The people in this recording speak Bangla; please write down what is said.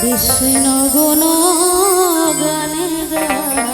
কৃষ্ণ গুণ গানে গা